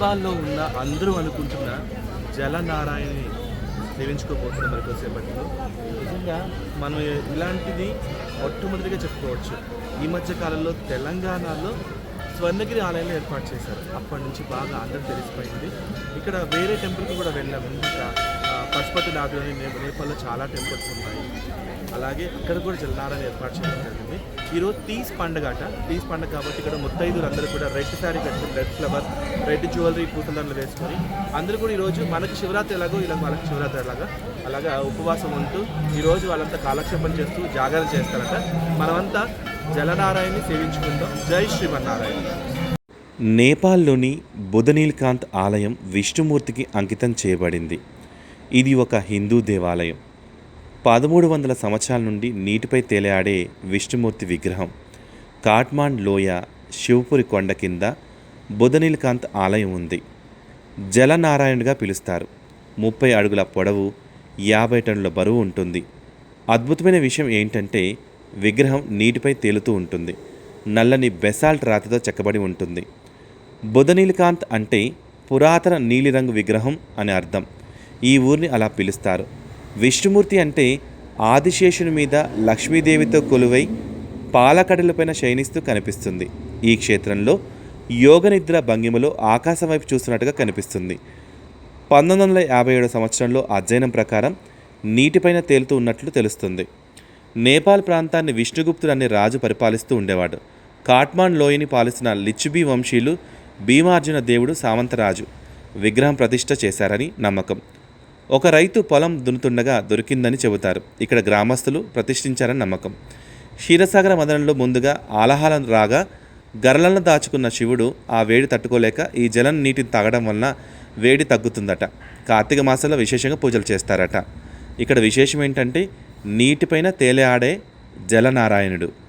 నేపాల్లో ఉన్న అందరూ అనుకుంటున్న జలనారాయణని సేవించుకోబోతున్నాం మరి కొద్దిసేపట్లో. నిజంగా మనం ఇలాంటిది మొట్టమొదటిగా చెప్పుకోవచ్చు. ఈ మధ్య కాలంలో తెలంగాణలో స్వర్ణగిరి ఆలయంలో ఏర్పాటు చేశారు. అప్పటి నుంచి బాగా అందరూ తెలిసిపోయింది. ఇక్కడ వేరే టెంపుల్కి కూడా వెళ్ళాము ఇంకా పశుపతి పశుపతినాథులని నేపాల్లో చాలా టెంపుల్స్ ఉన్నాయి అలాగే ఇక్కడ కూడా జలనారాయణ ఏర్పాటు చేయడం జరిగింది. ఈరోజు తీస్ పండుగ అట. తీస్ పండుగ కాబట్టి ఇక్కడ ముత్తైదులు అందరూ కూడా రెడ్ శారీ కట్టుకుని రెడ్ ఫ్లవర్ రెడ్ జ్యువెలరీ పూతలను వేసుకొని అందరూ కూడా ఈరోజు మనకి శివరాత్రి ఎలాగో ఇలా వాళ్ళకి శివరాత్రి ఎలాగా అలాగా ఉపవాసం ఉంటూ ఈరోజు వాళ్ళంతా కాలక్షేపం చేస్తూ జాగరణ చేస్తారట. మనమంతా జలనారాయణని సేవించుకుందాం. జై శ్రీమన్నారాయణ. నేపాల్లోని బుధనీల్కాంత్ ఆలయం విష్ణుమూర్తికి అంకితం చేయబడింది. ఇది ఒక హిందూ దేవాలయం. పదమూడు వందల సంవత్సరాల నుండి నీటిపై తేలియాడే విష్ణుమూర్తి విగ్రహం కాట్మాండ్ లోయ శివపురి కొండ కింద బుధనీల్కాంత్ ఆలయం ఉంది. జలనారాయణుడిగా పిలుస్తారు. ముప్పై అడుగుల పొడవు యాభై టన్నుల బరువు ఉంటుంది. అద్భుతమైన విషయం ఏంటంటే విగ్రహం నీటిపై తేలుతూ ఉంటుంది. నల్లని బెసాల్ట్ రాతితో చెక్కబడి ఉంటుంది. బుధనీలకాంత్ అంటే పురాతన నీలిరంగు విగ్రహం అని అర్థం. ఈ ఊరిని అలా పిలుస్తారు. విష్ణుమూర్తి అంటే ఆదిశేషుని మీద లక్ష్మీదేవితో కొలువై పాలకడలపైన శయనిస్తూ కనిపిస్తుంది. ఈ క్షేత్రంలో యోగనిద్ర భంగిమలో ఆకాశం వైపు చూస్తున్నట్టుగా కనిపిస్తుంది. పంతొమ్మిది వందల యాభై ఏడు సంవత్సరంలో అధ్యయనం ప్రకారం నీటిపైన తేలుతూ ఉన్నట్లు తెలుస్తుంది. నేపాల్ ప్రాంతాన్ని విష్ణుగుప్తుడు అనే రాజు పరిపాలిస్తూ ఉండేవాడు. కాట్మాండ్ లోయని పాలిస్తున్న లిచ్చుబీ వంశీయులు భీమార్జున దేవుడు సామంతరాజు విగ్రహం ప్రతిష్ఠ చేశారని నమ్మకం. ఒక రైతు పొలం దున్నుతుండగా దొరికిందని చెబుతారు. ఇక్కడ గ్రామస్తులు ప్రతిష్ఠించారని నమ్మకం. క్షీరసాగర మదనంలో ముందుగా ఆలహాలం రాగా గరలను దాచుకున్న శివుడు ఆ వేడి తట్టుకోలేక ఈ జలం నీటిని తాగడం వలన వేడి తగ్గుతుందట. కార్తీక మాసంలో విశేషంగా పూజలు చేస్తారట. ఇక్కడ విశేషం ఏంటంటే నీటిపైన తేలే ఆడే జలనారాయణుడు.